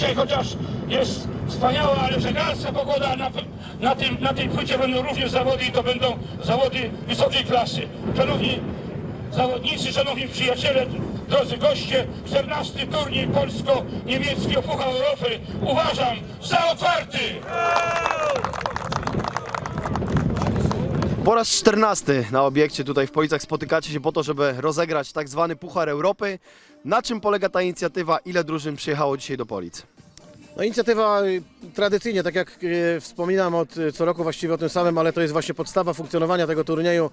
dzisiaj chociaż jest wspaniała, ale żegalska pogoda, na, na, tym, na tej płycie będą również zawody i to będą zawody wysokiej klasy. Szanowni zawodnicy, szanowni przyjaciele, drodzy goście, 14 turniej polsko-niemiecki o Puchar Europy uważam za otwarty! Po raz 14 na obiekcie tutaj w Policach spotykacie się po to, żeby rozegrać tak zwany Puchar Europy. Na czym polega ta inicjatywa? Ile drużyn przyjechało dzisiaj do Polic? No inicjatywa y, tradycyjnie, tak jak y, wspominam od y, co roku właściwie o tym samym, ale to jest właśnie podstawa funkcjonowania tego turnieju,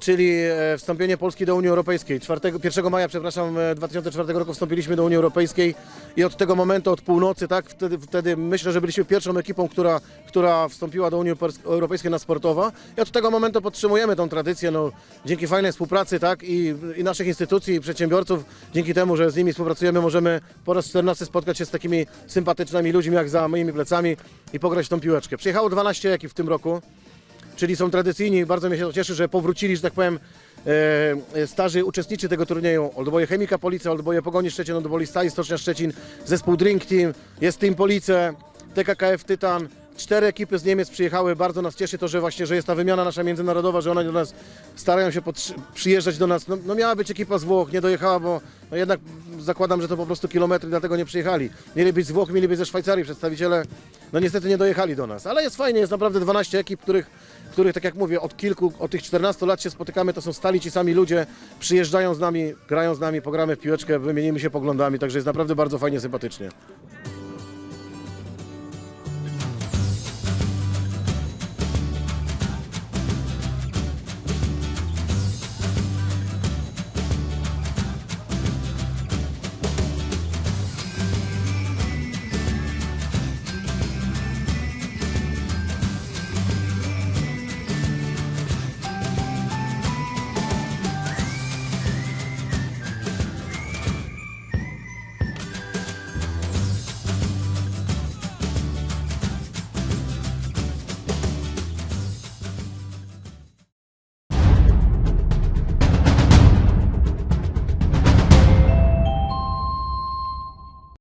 czyli e, wstąpienie Polski do Unii Europejskiej. 4, 1 maja, przepraszam, e, 2004 roku wstąpiliśmy do Unii Europejskiej i od tego momentu, od północy, tak, wtedy, wtedy myślę, że byliśmy pierwszą ekipą, która, która wstąpiła do Unii Europejs- Europejskiej na sportowa i od tego momentu podtrzymujemy tą tradycję, no, dzięki fajnej współpracy, tak, i, i naszych instytucji, i przedsiębiorców, dzięki temu, że z nimi współpracujemy, możemy po raz 14 spotkać się z takimi sympatycznymi ludźmi, jak za moimi plecami i pograć tą piłeczkę. Przyjechało 12 ekip w tym roku, czyli są tradycyjni. Bardzo mnie się to cieszy, że powrócili, że tak powiem, e, starzy uczestnicy tego turnieju. Oldboje Chemika Police, Oldboje Pogoni Szczecin, Oldboje Stali Stocznia Szczecin, zespół Drink Team, jest Team Police, TKKF Tytan. Cztery ekipy z Niemiec przyjechały, bardzo nas cieszy to, że właśnie, że jest ta wymiana nasza międzynarodowa, że one do nas starają się przyjeżdżać do nas. No, no miała być ekipa z Włoch, nie dojechała, bo no jednak zakładam, że to po prostu kilometry, dlatego nie przyjechali. Mieli być z Włoch, mieli być ze Szwajcarii przedstawiciele, no niestety nie dojechali do nas. Ale jest fajnie, jest naprawdę 12 ekip, których, których tak jak mówię, od kilku, od tych 14 lat się spotykamy, to są stali ci sami ludzie, przyjeżdżają z nami, grają z nami, pogramy w piłeczkę, wymienimy się poglądami, także jest naprawdę bardzo fajnie, sympatycznie.